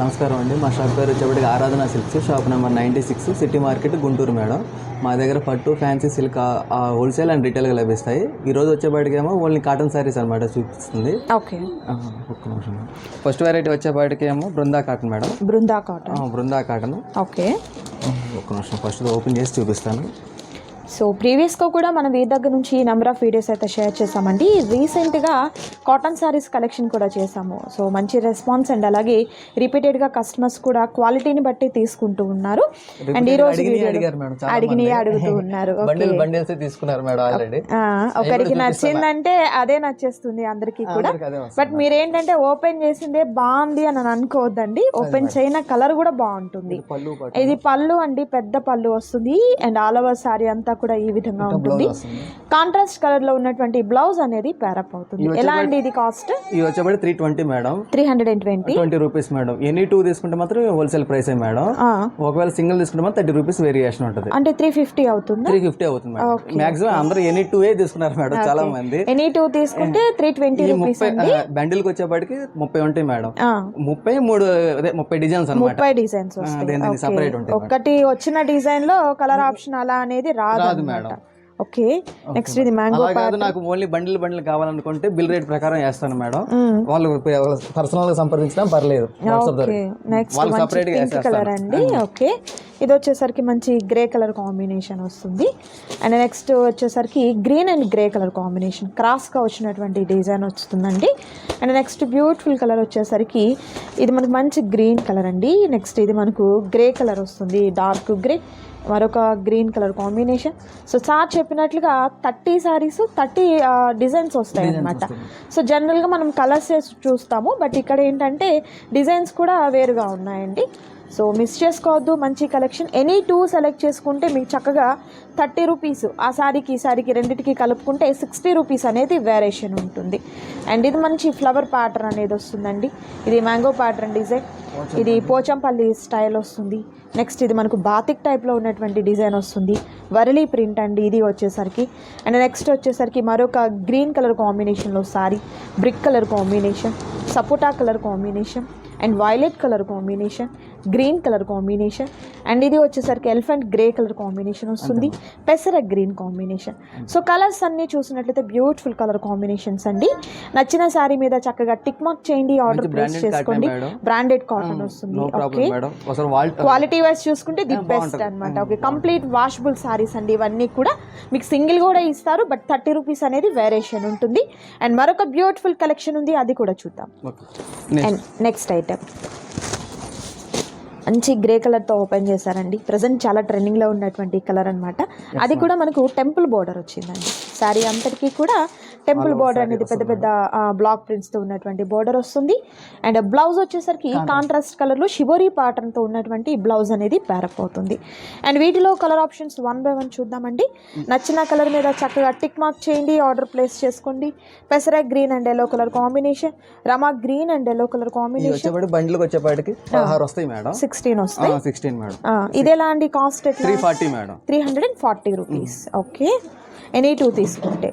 నమస్కారం అండి. మా షాప్ పేరు వచ్చేప్పటికి Aradhana silks. Shop number ninety six city market Guntur madam. మా దగ్గర పట్టు ఫ్యాన్సీ సిల్క్ హోల్సేల్ అండ్ రీటైల్గా లభిస్తాయి. ఈ రోజు వచ్చేపాటికేమో ఓన్లీ కాటన్ శారీస్ అనమాట చూపిస్తుంది. ఓకే. ఒక్క నిమిషం first variety వచ్చేపాటికేమో Brinda cotton madam. Brinda cotton. Brinda cotton. Okay. ఒక్క నిమిషం ఫస్ట్ ఓపెన్ చేసి చూపిస్తాను. సో ప్రీవియస్గా కూడా మనం ఈ దగ్గర నుంచి నెంబర్ ఆఫ్ వీడియోస్ అయితే షేర్ చేసామండి రీసెంట్గా కాటన్ శారీస్ కలెక్షన్ కూడా చేసాము సో మంచి రెస్పాన్స్ అండ్ అలాగే రిపీటెడ్గా కస్టమర్స్ కూడా క్వాలిటీని బట్టి తీసుకుంటూ ఉన్నారు. అండ్ ఈ రోజు అడిగినవి అడుగుతూ ఉన్నారు. ఒకరికి నచ్చిందంటే అదే నచ్చేస్తుంది అందరికీ కూడా. బట్ మీరేంటంటే ఓపెన్ చేసిందే బాగుంది అని అనుకోవద్దండి. ఓపెన్ చేయన కలర్ కూడా బాగుంటుంది. ఇది పళ్ళు అండి పెద్ద పళ్ళు వస్తుంది. అండ్ ఆల్ ఓవర్ సారీ అంతా కూడా ఈ విధంగా ఉంటుంది. కాంట్రాస్ట్ కలర్లో ఉన్నటువంటి బ్లౌజ్ అనేది పేరప్ అవుతుంది. ఎలా అండి ఇది కాస్ట్ ఇవి వచ్చేప్పటి three twenty madam three hundred and twenty twenty rupees madam any two తీసుకుంటే మాత్రం హోల్సేల్ ప్రైస్ మేడం ఒకవేళ సింగిల్ తీసుకుంటే మాత్రం థర్టీ రూపీస్ వేరియేషన్ ఉంటుంది. అంటే త్రీ ఫిఫ్టీ అవుతుంది? త్రీ ఫిఫ్టీ అవుతుంది మేడం మాక్సిమం అందరూ ఎనీ టూ ఏ తీసుకున్నారు మేడం చాలా మంది ఎనీ టూ తీసుకుంటే త్రీ ట్వంటీ ముప్పై బండిల్కి వచ్చేప్పటికి ముప్పై ఉంటాయి మేడం ముప్పై మూడు ముప్పై డిజైన్స్ ముప్పై డిజైన్స్ సపరేట్ ఉంటాయి ఒకటి వచ్చిన డిజైన్లో కలర్ ఆప్షన్ అలా అనేది రాదు. అనమాట ఓకే నెక్స్ట్ ఇది మ్యాంగో కాదు నాకు ఓన్లీ బండిల్ బండిల్ కావాలనుకుంటే బిల్ రేట్ ప్రకారం వేస్తాను మేడం. వాళ్ళు పర్సనల్గా సంప్రదించినా పర్లేదు. నెక్స్ట్ పింక్ కలర్ అండి. ఓకే ఇది వచ్చేసరికి మంచి గ్రే కలర్ కాంబినేషన్ వస్తుంది. అండ్ నెక్స్ట్ వచ్చేసరికి green and grey colour combination క్రాస్గా వచ్చినటువంటి డిజైన్ వస్తుందండి. అండ్ నెక్స్ట్ బ్యూటిఫుల్ కలర్ వచ్చేసరికి ఇది మనకు మంచి గ్రీన్ కలర్ అండి. నెక్స్ట్ ఇది మనకు గ్రే కలర్ వస్తుంది. డార్క్ గ్రే మరొక green colour combination. So sir చెప్పినట్లుగా థర్టీ సారీస్ థర్టీ డిజైన్స్ వస్తాయి అన్నమాట. సో జనరల్గా మనం కలర్స్ చూస్తాము బట్ ఇక్కడ ఏంటంటే డిజైన్స్ కూడా వేరుగా ఉన్నాయండి. సో మిస్ చేసుకోవద్దు మంచి కలెక్షన్ ఎనీ టూ సెలెక్ట్ చేసుకుంటే మీకు చక్కగా థర్టీ రూపీస్ ఆ సారీకి ఈ సారీకి రెండింటికి కలుపుకుంటే సిక్స్టీ రూపీస్ అనేది వేరియేషన్ ఉంటుంది. అండ్ ఇది మంచి ఫ్లవర్ ప్యాటర్న్ అనేది వస్తుందండి. ఇది మ్యాంగో ప్యాటర్న్ డిజైన్ ఇది పోచంపల్లి. స్టైల్ వస్తుంది. నెక్స్ట్ ఇది మనకు బాతిక్ టైప్లో ఉన్నటువంటి డిజైన్ వస్తుంది. వరలీ ప్రింట్ అండి ఇది వచ్చేసరికి. అండ్ నెక్స్ట్ వచ్చేసరికి మరొక గ్రీన్ కలర్ కాంబినేషన్లో sorry. Brick colour combination sapota colour combination and violet colour combination green colour combination. And ఇది వచ్చేసరికి ఎలిఫెంట్ గ్రే కలర్ కాంబినేషన్ వస్తుంది. పెసర గ్రీన్ కాంబినేషన్. సో కలర్స్ అన్నీ చూసినట్లయితే బ్యూటిఫుల్ కలర్ కాంబినేషన్స్ అండి. నచ్చిన శారీ మీద చక్కగా టిక్ మార్క్ చేయండి. ఆర్డర్ ప్లేస్ చేసుకోండి. బ్రాండెడ్ కాటన్ వస్తుంది. నో ఓకే క్వాలిటీ వైజ్ చూసుకుంటే ది బెస్ట్ అన్నమాట. ఓకే కంప్లీట్ వాషబుల్ సారీస్ అండి ఇవన్నీ కూడా. మీకు సింగిల్ కూడా ఇస్తారు బట్ థర్టీ రూపీస్ అనేది వేరియేషన్ ఉంటుంది. అండ్ మరొక బ్యూటిఫుల్ కలెక్షన్ ఉంది అది కూడా చూద్దాం. అండ్ నెక్స్ట్ ఐటమ్ మంచి గ్రే కలర్తో ఓపెన్ చేశారండి. ప్రజెంట్ చాలా ట్రెండింగ్లో ఉన్నటువంటి కలర్ అన్నమాట. అది కూడా మనకు టెంపుల్ బార్డర్ వచ్చిందండి. శారీ అంతటికీ కూడా టెంపుల్ బార్డర్ అనేది పెద్ద పెద్ద బ్లాక్ ప్రింట్స్తో ఉన్నటువంటి బార్డర్ వస్తుంది. అండ్ బ్లౌజ్ వచ్చేసరికి కాంట్రాస్ట్ కలర్లో షిబోరీ తో ఉన్నటువంటి బ్లౌజ్ అనేది ప్యారప్ అవుతుంది అండ్ వీటిలో colour options one by one చూద్దామండి. నచ్చిన కలర్ మీద చక్కగా టిక్ మార్క్ చేయండి ఆర్డర్ ప్లేస్ చేసుకోండి. పెసర green and yellow colour combination Rama green and yellow colour combination బండిల్కి వచ్చేపాటికి పదహారు వస్తాయి మేడం. సిక్స్టీన్ వస్తాయి. Sixteen madam. అండి cost three forty madam three hundred and forty rupees okay any two తీసుకుంటే.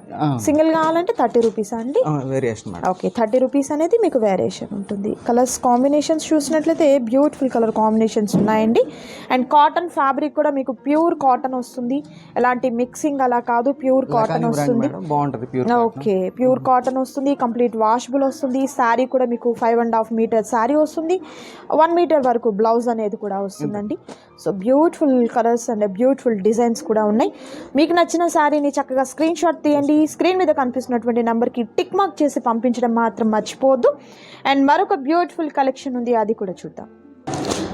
Single కావాలంటే థర్టీ రూపీస్ అండి. వేరియేషన్ ఓకే థర్టీ రూపీస్ అనేది మీకు వేరియేషన్ ఉంటుంది. కలర్స్ కాంబినేషన్స్ చూసినట్లయితే బ్యూటిఫుల్ కలర్ కాంబినేషన్స్ ఉన్నాయండి. అండ్ కాటన్ ఫ్యాబ్రిక్ కూడా మీకు ప్యూర్ కాటన్ వస్తుంది. ఎలాంటి మిక్సింగ్ అలా కాదు ప్యూర్ కాటన్ వస్తుంది. ఓకే ప్యూర్ కాటన్ వస్తుంది కంప్లీట్ వాషబుల్ వస్తుంది. శారీ కూడా మీకు five and half metre sari వస్తుంది. వన్ మీటర్ వరకు బ్లౌజ్ అనేది కూడా వస్తుందండి. So beautiful colours and beautiful designs కూడా ఉన్నాయి. మీకు నచ్చిన శారీని చక్కగా స్క్రీన్ షాట్ తీయండి. స్క్రీన్ మీద కనిపిస్తున్నటువంటి నెంబర్కి టిక్ మార్క్ చేసి పంపించడం మాత్రం మర్చిపోవద్దు. అండ్ మరొక బ్యూటిఫుల్ కలెక్షన్ ఉంది అది కూడా చూద్దాం.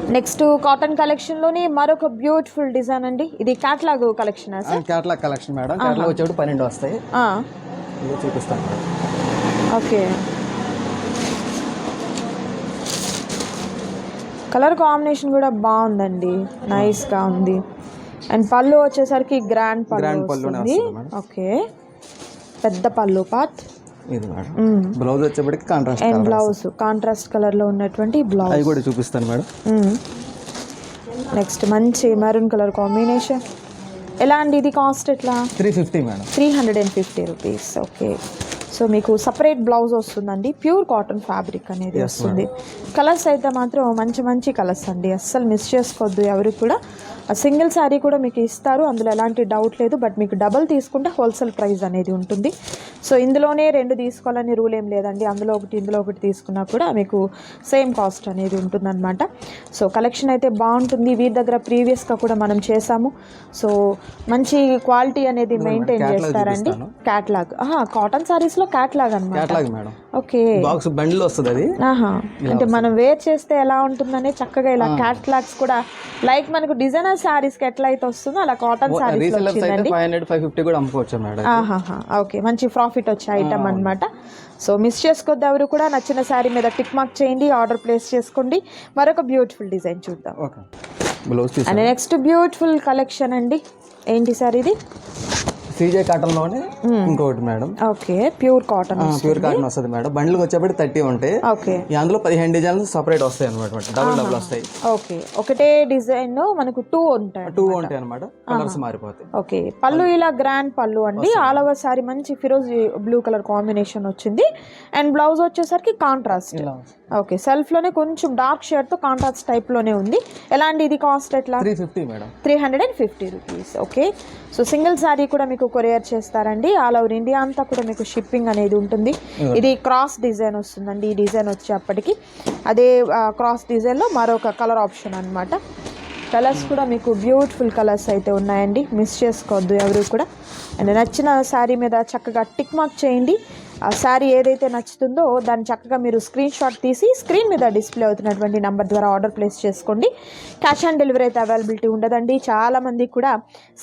నెక్స్ట్ కాటన్ కలెక్షన్లోని మరొక బ్యూటిఫుల్ డిజైన్ అండి. ఇది catalogue collection sir catalogue collection madam. వచ్చేప్పుడు పన్నెండు వస్తాయి. చూపిస్తాను. ఓకే. కలర్ కాంబినేషన్ కూడా బాగుందండి. నైస్గా ఉంది. అండ్ పళ్ళు వచ్చేసరికి గ్రాండ్ పళ్ళు వస్తుంది. వస్తుంది మేడం. ఓకే. పెద్ద పళ్ళు పాత్. ఇది మేడం. బ్లౌజ్ వచ్చేప్పటికి కాంట్రాస్ట్ అండ్ బ్లౌజ్ కాంట్రాస్ట్ కలర్లో ఉన్నటువంటి బ్లౌజ్ కూడా చూపిస్తాను మేడం. నెక్స్ట్ మంచి మెరూన్ కలర్ కాంబినేషన్ ఎలా అండి ఇది కాస్ట్ ఎట్లా? Three fifty madam. Three hundred and fifty rupees okay. So మీకు సపరేట్ బ్లౌజ్ వస్తుందండి. ప్యూర్ కాటన్ ఫ్యాబ్రిక్ అనేది వస్తుంది. కలర్స్ అయితే మాత్రం మంచి మంచి కలర్స్ అండి. అస్సలు మిస్ చేసుకోవద్దు ఎవరికి కూడా. సింగిల్ శారీ కూడా మీకు ఇస్తారు. అందులో ఎలాంటి డౌట్ లేదు. బట్ మీకు డబల్ తీసుకుంటే హోల్సేల్ ప్రైస్ అనేది ఉంటుంది. సో ఇందులోనే రెండు తీసుకోవాలని రూల్ ఏం లేదండి. అందులో ఒకటి ఇందులో ఒకటి తీసుకున్నా కూడా మీకు సేమ్ కాస్ట్ అనేది ఉంటుందన్నమాట. సో కలెక్షన్ అయితే బాగుంటుంది. వీరి దగ్గర ప్రీవియస్గా కూడా మనం చేసాము సో మంచి క్వాలిటీ అనేది మెయింటైన్ చేస్తారండి. క్యాట్లాగ్ కాటన్ సారీస్లో క్యాట్లాగ్ అనమాట ఓకే బాక్స్ బండిల్ వస్తుంది అది. అంటే మనం వేర్ చేస్తే ఎలా ఉంటుందని చక్కగా ఇలా క్యాట్లాగ్స్ కూడా లైక్ మనకు డిజైనర్ శారీస్కి ఎట్లా అయితే వస్తుందో అలా కాటన్ వచ్చిందండి. ఫైవ్ హండ్రెడ్ ఫైవ్ ఫిఫ్టీ కూడా అమ్ముకోవచ్చు మేడం ఆహాహా ఓకే. మంచి ప్రాఫిట్ వచ్చే ఐటమ్ అన్నమాట. సో మిస్ చేసుకోవద్దు ఎవరు కూడా నచ్చిన శారీ మీద టిక్ మార్క్ చేయండి ఆర్డర్ ప్లేస్ చేసుకోండి. మరొక బ్యూటిఫుల్ డిజైన్ చూద్దాం. Okay. Blouse and next beautiful collection అండి. ఏంటి సార్ ఇది? సీజే కాటన్లోనే ఇంకొకటి madam. Okay pure cotton pure cotton వస్తుంది మేడం. బండ్లకు వచ్చేప్పటికి థర్టీ ఉంటాయి. ఓకే. అందులో పదిహేను డిజైన్స్ సపరేట్ వస్తాయి అనమాట డబుల్ డబుల్ వస్తాయి. ఓకే. ఒకటే డిజైన్ మనకు టూ ఉంటాయి టూ ఉంటాయి అనమాట కలర్స్ మారిపోతాయి. ఓకే. పళ్ళు ఇలా గ్రాండ్ పళ్ళు అండి. ఆల్ ఓవర్ సారీ మంచి ఫిరోజ్ బ్లూ కలర్ కాంబినేషన్ వచ్చింది. అండ్ బ్లౌజ్ వచ్చేసరికి కాంట్రాస్ట్. ఓకే సెల్ఫ్లోనే కొంచెం డార్క్ షేడ్తో కాంట్రాస్ట్ టైప్లోనే ఉంది. ఎలాంటి ఇది కాస్ట్ ఎట్లా? Three fifty madam. Three hundred and fifty rupees okay. So single sari కూడా మీకు కొరియర్ చేస్తారండి. ఆల్ ఓవర్ ఇండియా అంతా కూడా మీకు షిప్పింగ్ అనేది ఉంటుంది. ఇది క్రాస్ డిజైన్ వస్తుందండి ఈ డిజైన్ వచ్చేప్పటికి. అదే క్రాస్ డిజైన్లో మరొక కలర్ ఆప్షన్ అన్నమాట. కలర్స్ కూడా మీకు బ్యూటిఫుల్ కలర్స్ అయితే ఉన్నాయండి. మిస్ చేసుకోవద్దు ఎవరు కూడా. అండ్ నచ్చిన శారీ మీద చక్కగా టిక్ మార్క్ చేయండి. శారీ ఏదైతే నచ్చుతుందో దాన్ని చక్కగా మీరు స్క్రీన్ షాట్ తీసి స్క్రీన్ మీద డిస్ప్లే అవుతున్నటువంటి నెంబర్ ద్వారా ఆర్డర్ ప్లేస్ చేసుకోండి. క్యాష్ ఆన్ డెలివరీ అయితే అవైలబిలిటీ ఉండదండి. చాలామంది కూడా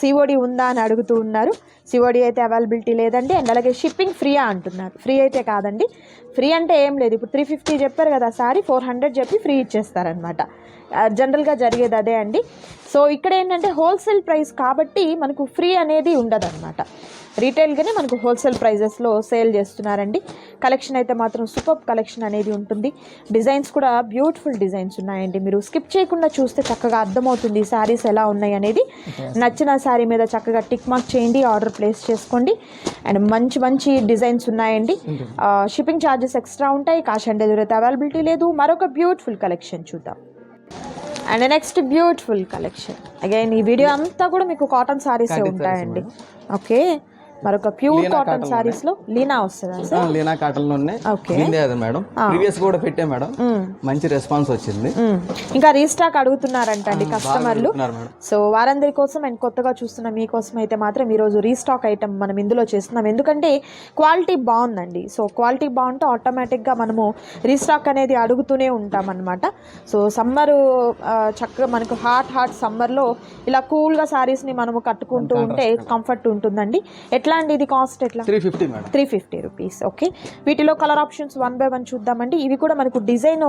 సిఓడి ఉందా అని అడుగుతూ ఉన్నారు. సిఓడి అయితే అవైలబిలిటీ లేదండి. అండ్ అలాగే షిప్పింగ్ ఫ్రీయా అంటున్నారు. ఫ్రీ అయితే కాదండి. ఫ్రీ అంటే ఏం లేదు. ఇప్పుడు త్రీ ఫిఫ్టీ చెప్పారు కదా సారీ ఫోర్ హండ్రెడ్ చెప్పి ఫ్రీ ఇచ్చేస్తారనమాట జనరల్గా జరిగేది అదే అండి. సో ఇక్కడ ఏంటంటే హోల్సేల్ ప్రైస్ కాబట్టి మనకు ఫ్రీ అనేది ఉండదన్నమాట. రీటైల్గానే మనకు హోల్సేల్ ప్రైజెస్లో సేల్ చేస్తున్నారండి. కలెక్షన్ అయితే మాత్రం సూపర్ కలెక్షన్ అనేది ఉంటుంది. డిజైన్స్ కూడా బ్యూటిఫుల్ డిజైన్స్ ఉన్నాయండి. మీరు స్కిప్ చేయకుండా చూస్తే చక్కగా అర్థమవుతుంది శారీస్ ఎలా ఉన్నాయి అనేది. నచ్చిన శారీ మీద చక్కగా టిక్ మార్క్ చేయండి ఆర్డర్ ప్లేస్ చేసుకోండి. అండ్ మంచి మంచి డిజైన్స్ ఉన్నాయండి. షిప్పింగ్ ఛార్జెస్ ఎక్స్ట్రా ఉంటాయి. కాష్ అండ్ డెలివరీ అయితే అవైలబిలిటీ లేదు. మరొక బ్యూటిఫుల్ కలెక్షన్ చూద్దాం. And next beautiful collection again ఈ వీడియో అంతా కూడా మీకు కాటన్ సారీసే ఉంటాయండి. ఓకే మరొక ప్యూర్ కాటన్ సారీస్లో లీనా వస్తుందా? లీనా కాటన్లోనే అది మేడం. ప్రీవియస్ కూడా పెట్టే మేడం. మంచి రెస్పాన్స్ వచ్చింది. ఇంకా రీస్టాక్ అడుగుతున్నారంటండి కస్టమర్లు. సో వారందరి కోసం అండ్ కొత్తగా చూస్తున్న మీకోసం అయితే మాత్రం ఈరోజు రీస్టాక్ ఐటమ్ మనం ఇందులో చేస్తున్నాం. ఎందుకంటే క్వాలిటీ బాగుందండి. సో క్వాలిటీ బాగుంటే ఆటోమేటిక్గా మనము రీస్టాక్ అనేది అడుగుతూనే ఉంటాం అనమాట సో సమ్మర్ చక్కగా మనకు హాట్ హాట్ సమ్మర్లో ఇలా కూల్గా శారీస్ని మనము కట్టుకుంటూ ఉంటే కంఫర్ట్ ఉంటుందండి. ఎట్లా అండి ఇది కాస్ట్ ఎట్లా? Three fifty madam. Three fifty rupees okay. వీటిలో colour options one by one చూద్దామండి. ఇవి కూడా మనకు డిజైన్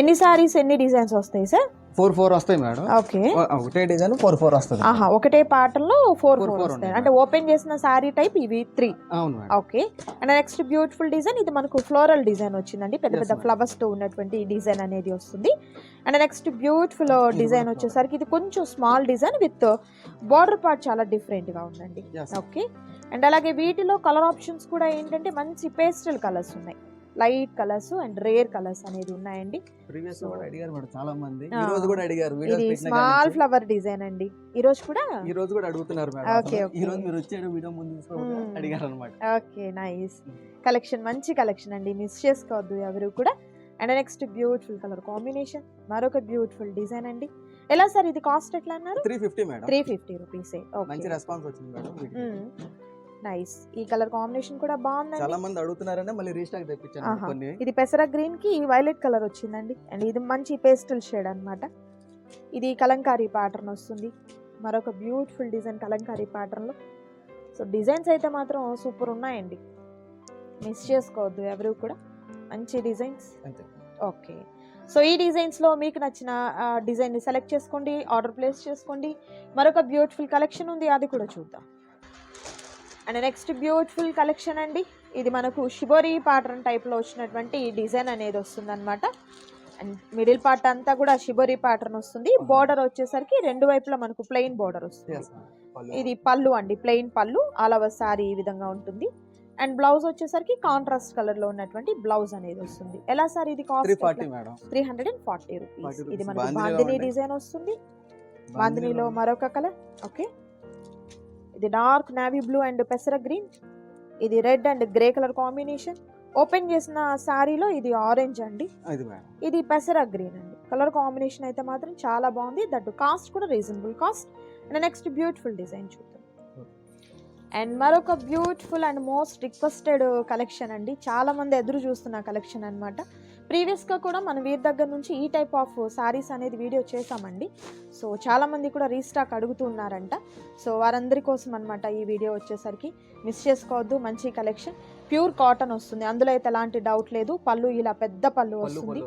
ఎన్ని సారీస్ ఎన్ని డిజైన్స్ వస్తాయి సార్? ఫోర్ ఫోర్ వస్తాయి మేడం. ఓకే. ఒకటే డిజైన్ ఫోర్ ఫోర్ వస్తుంది. ఆహా ఒకటే పాటల్లో ఫోర్ ఫోర్ వస్తాయి. అంటే ఓపెన్ చేసిన శారీ టైప్ ఇవి త్రీ. అవును okay. And next beautiful design ఇది మనకు ఫ్లోరల్ డిజైన్ వచ్చిందండి. పెద్ద పెద్ద ఫ్లవర్స్తో ఉన్నటువంటి డిజైన్ అనేది వస్తుంది. అండ్ నెక్స్ట్ బ్యూటిఫుల్ డిజైన్ వచ్చేసరికి ఇది కొంచెం small design with border part చాలా డిఫరెంట్గా ఉందండి. ఓకే. అండ్ అలాగే వీటిలో కలర్ ఆప్షన్స్ కూడా ఏంటంటే మంచి పేస్టల్ కలర్స్ ఉన్నాయి. Light colours and rare colours అనేది ఉన్నాయండి. ప్రీవియస్ కూడా అడిగారు మేడం చాలా మంది ఆ. ఈ రోజు కూడా అడిగారు వీడియోస్ ఇది పెట్టిన స్మాల్. ఫ్లవర్ డిజైన్ అండి. ఈ రోజు కూడా? ఈ రోజు కూడా అడుగుతున్నారు మేడం. Okay, అసలు. okay. ఈ రోజు మీరు వచ్చారు వీడియో ముందు తీసుకోవడం Hmm. అడిగారు అనమాట ఓకే నైస్ కలెక్షన్ మంచి కలెక్షన్ అండి. మిస్ చేసుకోవద్దు ఎవరు కూడా. And next beautiful colour combination మరొక బ్యూటిఫుల్ డిజైన్ అండి. ఎలా సార్ ఇది కాస్ట్ ఎట్లా అన్నారు? Three fifty madam. Three fifty rupees మంచి రెస్పాన్స్ వచ్చింది మేడం వీటికి. నైస్ ఈ కలర్ కాంబినేషన్ కూడా బాగుందండి. చాలా మంది అడుగుతున్నారనే మళ్ళీ రీస్టాక్ తెప్పించాను. కొన్ని. ఇది పెసర గ్రీన్కి వైలెట్ కలర్ వచ్చిందండి. అండ్ ఇది మంచి పేస్టల్ షేడ్ అన్నమాట. ఇది కలంకారీ ప్యాటర్న్ వస్తుంది. మరొక బ్యూటిఫుల్ డిజైన్ కలంకారీ pattern లో. సో డిజైన్స్ అయితే మాత్రం సూపర్ ఉన్నాయండి. మిస్ చేసుకోవద్దు ఎవరు కూడా. మంచి డిజైన్స్ ఓకే సో ఈ డిజైన్స్లో మీకు నచ్చిన డిజైన్ని సెలెక్ట్ చేసుకోండి ఆర్డర్ ప్లేస్ చేసుకోండి. మరొక బ్యూటిఫుల్ కలెక్షన్ ఉంది అది కూడా చూద్దాం. అండ్ నెక్స్ట్ బ్యూటిఫుల్ కలెక్షన్ అండి. ఇది మనకు షిబోరి ప్యాటర్న్ టైప్లో వచ్చినటువంటి డిజైన్ అనేది వస్తుందన్నమాట. అండ్ మిడిల్ పార్ట్ అంతా కూడా షిబోరి ప్యాటర్న్ వస్తుంది. బార్డర్ వచ్చేసరికి రెండు వైపులా మనకు ప్లెయిన్ బార్డర్ వస్తుంది. ఇది పళ్ళు అండి. ప్లెయిన్ పళ్ళు. ఓవర్ సారీ ఈ విధంగా ఉంటుంది. అండ్ బ్లౌజ్ వచ్చేసరికి కాంట్రాస్ట్ కలర్లో ఉన్నటువంటి బ్లౌజ్ అనేది వస్తుంది. ఎలా సార్ ఇది cost three hundred and forty 40 rupees. ఇది మనకి బాందిని. డిజైన్ వస్తుంది. బాందినీలో మరొక కలర్ ఓకే. ఇది డార్క్ నావీ బ్లూ అండ్ పెసర గ్రీన్ ఇది red and grey colour combination open చేసిన శారీలో ఇది ఆరెంజ్ అండి. ఇది పెసర గ్రీన్ అండి. కలర్ కాంబినేషన్ అయితే మాత్రం చాలా బాగుంది. దట్ కాస్ట్ కూడా reasonable cost and next beautiful design చూద్దాం. అండ్ మరొక beautiful and most requested collection అండి. చాలా మంది ఎదురు చూస్తున్న కలెక్షన్ అనమాట ప్రీవియస్గా కూడా మన వీరి దగ్గర నుంచి ఈ టైప్ ఆఫ్ సారీస్ అనేది వీడియో చేసామండి సో చాలామంది కూడా రీస్టాక్ అడుగుతూ ఉన్నారంట. సో వారందరి కోసం అనమాట ఈ వీడియో వచ్చేసరికి. మిస్ చేసుకోవద్దు మంచి కలెక్షన్. ప్యూర్ కాటన్ వస్తుంది. అందులో అయితే ఎలాంటి డౌట్ లేదు. పళ్ళు ఇలా పెద్ద పళ్ళు వస్తుంది.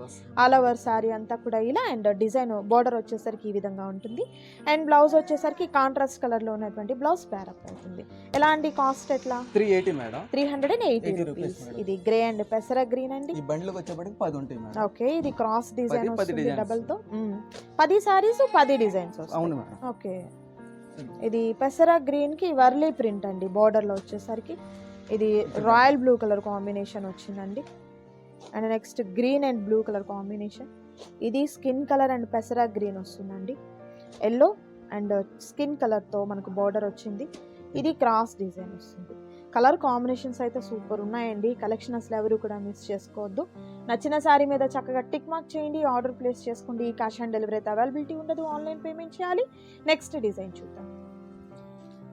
ఆల్ ఓవర్ సారీ అంతా కూడా ఇలా అండ్ డిజైన్ బోర్డర్ వచ్చేసరికి ఈ విధంగా ఉంటుంది. అండ్ బ్లౌజ్ వచ్చేసరికి కాంట్రాస్ట్ కలర్లో ఉన్నటువంటి బ్లౌజ్ ప్యారప్ అవుతుంది. ఎలాంటి కాస్ట్ ఎట్లా? Three eighty madam three hundred and eighty 80 rupees. ఇది గ్రే అండ్ పెసర గ్రీన్ అండి. ఈ బండ్లకు వచ్చేప్పటికి పది ఉంటాయి మేడం ఓకే ఇది క్రాస్ డిజైన్ వస్తుంది. డబల్తో. మ్మ్. పది సారీస్ పది డిజైన్స్ అవును ఓకే ఇది పెసర గ్రీన్కి వర్లీ ప్రింట్ అండి. బార్డర్లో వచ్చేసరికి. ఇది రాయల్ బ్లూ కలర్ కాంబినేషన్ వచ్చిందండి. And next green and blue colour combination. ఇది స్కిన్ కలర్ అండ్ పెసర గ్రీన్ వస్తుందండి. ఎల్లో అండ్ స్కిన్ కలర్తో మనకు బార్డర్ వచ్చింది. ఇది క్రాస్ డిజైన్ వస్తుంది. కలర్ కాంబినేషన్స్ అయితే సూపర్ ఉన్నాయండి. కలెక్షన్ అసలు ఎవరు కూడా మిస్ చేసుకోవద్దు. నచ్చిన శారీ మీద చక్కగా టిక్ మార్క్ చేయండి. ఆర్డర్ ప్లేస్ చేసుకోండి. క్యాష్ ఆన్ డెలివరీ అయితే అవైలబిలిటీ ఉండదు. ఆన్లైన్ పేమెంట్ చేయాలి. నెక్స్ట్ డిజైన్ చూద్దాం.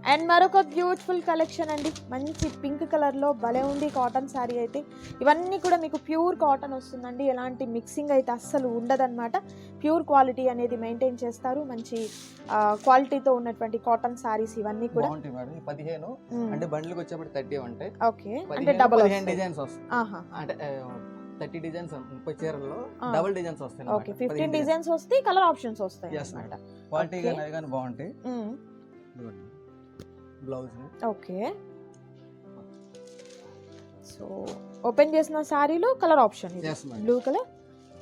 అండ్ మరొక బ్యూటిఫుల్ కలెక్షన్ అండి. మంచి పింక్ కలర్లో భలే ఉంది కాటన్ శారీ అయితే. ఇవన్నీ కూడా మీకు ప్యూర్ కాటన్ వస్తుందండి. ఎలాంటి మిక్సింగ్ అయితే అస్సలు ఉండదన్నమాట. ప్యూర్ క్వాలిటీ అనేది మెయింటైన్ చేస్తారు. మంచి క్వాలిటీతో ఉన్నటువంటి కాటన్ శారీస్ ఇవన్నీ కూడా. పదిహేను. అంటే బండ్లకు వచ్చేప్పటికి థర్టీ ఉంటాయి ఓకే. అంటే డబల్ డిజైన్స్ వస్తాయి. అంటే థర్టీ డిజైన్స్ ముప్పై చీరల్లో. డబుల్ డిజైన్స్ వస్తాయి ఓకే. Fifteen designs. వస్తాయి కలర్ ఆప్షన్స్ వస్తాయి క్వాలిటీ. కానీ బాగుంటాయి. Blouse okay. సో ఓపెన్ చేసిన శారీలో కలర్ ఆప్షన్ ఇది. Blue colour.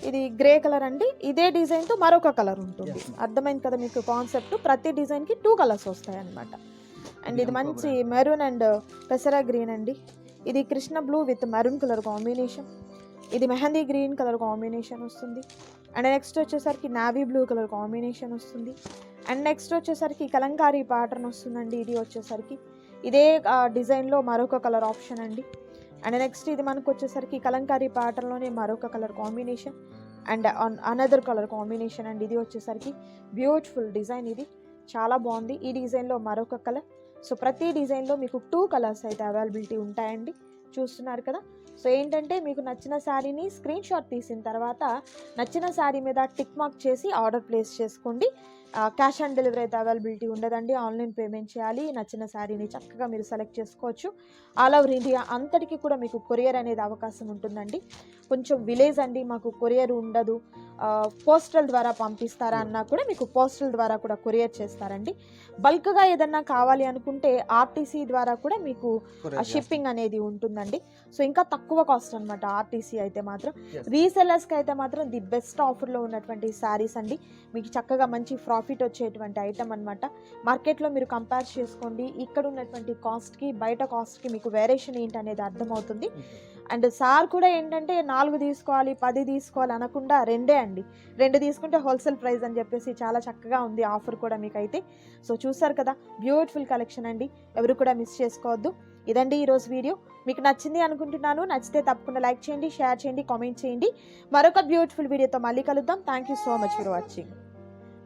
ఇది గ్రే కలర్ అండి. ఇదే డిజైన్తో మరొక కలర్ ఉంటుంది. అర్థమైంది కదా మీకు కాన్సెప్ట్? ప్రతి డిజైన్కి టూ కలర్స్ వస్తాయి అన్నమాట అండ్ ఇది మంచి మెరూన్ అండ్ పెసరా గ్రీన్ అండి. ఇది Krishna blue with maroon colour combination. ఇది మెహందీ గ్రీన్ కలర్ కాంబినేషన్ వస్తుంది. అండ్ నెక్స్ట్ వచ్చేసరికి నావీ బ్లూ కలర్ కాంబినేషన్ వస్తుంది. అండ్ నెక్స్ట్ వచ్చేసరికి కలంకారీ ప్యాటర్న్ వస్తుందండి. ఇది వచ్చేసరికి. ఇదే డిజైన్లో మరొక కలర్ ఆప్షన్ అండి. అండ్ నెక్స్ట్ ఇది మనకు వచ్చేసరికి కలంకారీ ప్యాటర్న్లోనే మరొక colour combination. And another colour combination and. ఇది వచ్చేసరికి బ్యూటిఫుల్ డిజైన్ ఇది. చాలా బాగుంది. ఈ డిజైన్లో మరొక కలర్. సో ప్రతి డిజైన్లో మీకు టూ కలర్స్ అయితే అవైలబిలిటీ ఉంటాయండి. చూస్తున్నారు కదా. సో ఏంటంటే మీకు నచ్చిన శారీని స్క్రీన్ షాట్ తీసిన తర్వాత నచ్చిన శారీ మీద టిక్ మార్క్ చేసి ఆర్డర్ ప్లేస్ చేసుకోండి. క్యాష్ ఆన్ డెలివరీ అయితే అవైలబిలిటీ ఉండదండి. ఆన్లైన్ పేమెంట్ చేయాలి. నచ్చిన శారీని చక్కగా మీరు సెలెక్ట్ చేసుకోవచ్చు. ఆల్ ఓవర్ ఇండియా అంతటికి కూడా మీకు కొరియర్ అనేది అవకాశం ఉంటుందండి. కొంచెం విలేజ్ అండి మాకు కొరియర్ ఉండదు. పోస్టల్ ద్వారా పంపిస్తారా అన్నా కూడా మీకు పోస్టల్ ద్వారా కూడా కొరియర్ చేస్తారండి. బల్క్గా ఏదన్నా కావాలి అనుకుంటే ఆర్టీసీ ద్వారా కూడా మీకు షిప్పింగ్ అనేది ఉంటుందండి. సో ఇంకా తక్కువ కాస్ట్ అనమాట ఆర్టీసీ అయితే మాత్రం. Yes. రీసెల్లర్స్కి అయితే మాత్రం ది బెస్ట్ ఆఫర్లో ఉన్నటువంటి శారీస్ అండి. మీకు చక్కగా మంచి ప్రాఫిట్ వచ్చేటువంటి ఐటమ్ అనమాట మార్కెట్లో మీరు కంపేర్ చేసుకోండి. ఇక్కడ ఉన్నటువంటి కాస్ట్కి బయట కాస్ట్కి మీకు వేరియేషన్ ఏంటి అనేది అర్థమవుతుంది అండ్ సార్ కూడా ఏంటంటే నాలుగు తీసుకోవాలి పది తీసుకోవాలి అనకుండా రెండే అండి. రెండు తీసుకుంటే హోల్సేల్ ప్రైస్ అని చెప్పేసి చాలా చక్కగా ఉంది ఆఫర్ కూడా మీకు అయితే సో చూసారు కదా బ్యూటిఫుల్ కలెక్షన్ అండి. ఎవరు కూడా మిస్ చేసుకోవద్దు. ఇదండి ఈరోజు వీడియో. మీకు నచ్చింది అనుకుంటున్నాను. నచ్చితే తప్పకుండా లైక్ చేయండి షేర్ చేయండి కామెంట్ చేయండి. మరొక బ్యూటిఫుల్ వీడియోతో మళ్ళీ కలుద్దాం. Thank you so much for watching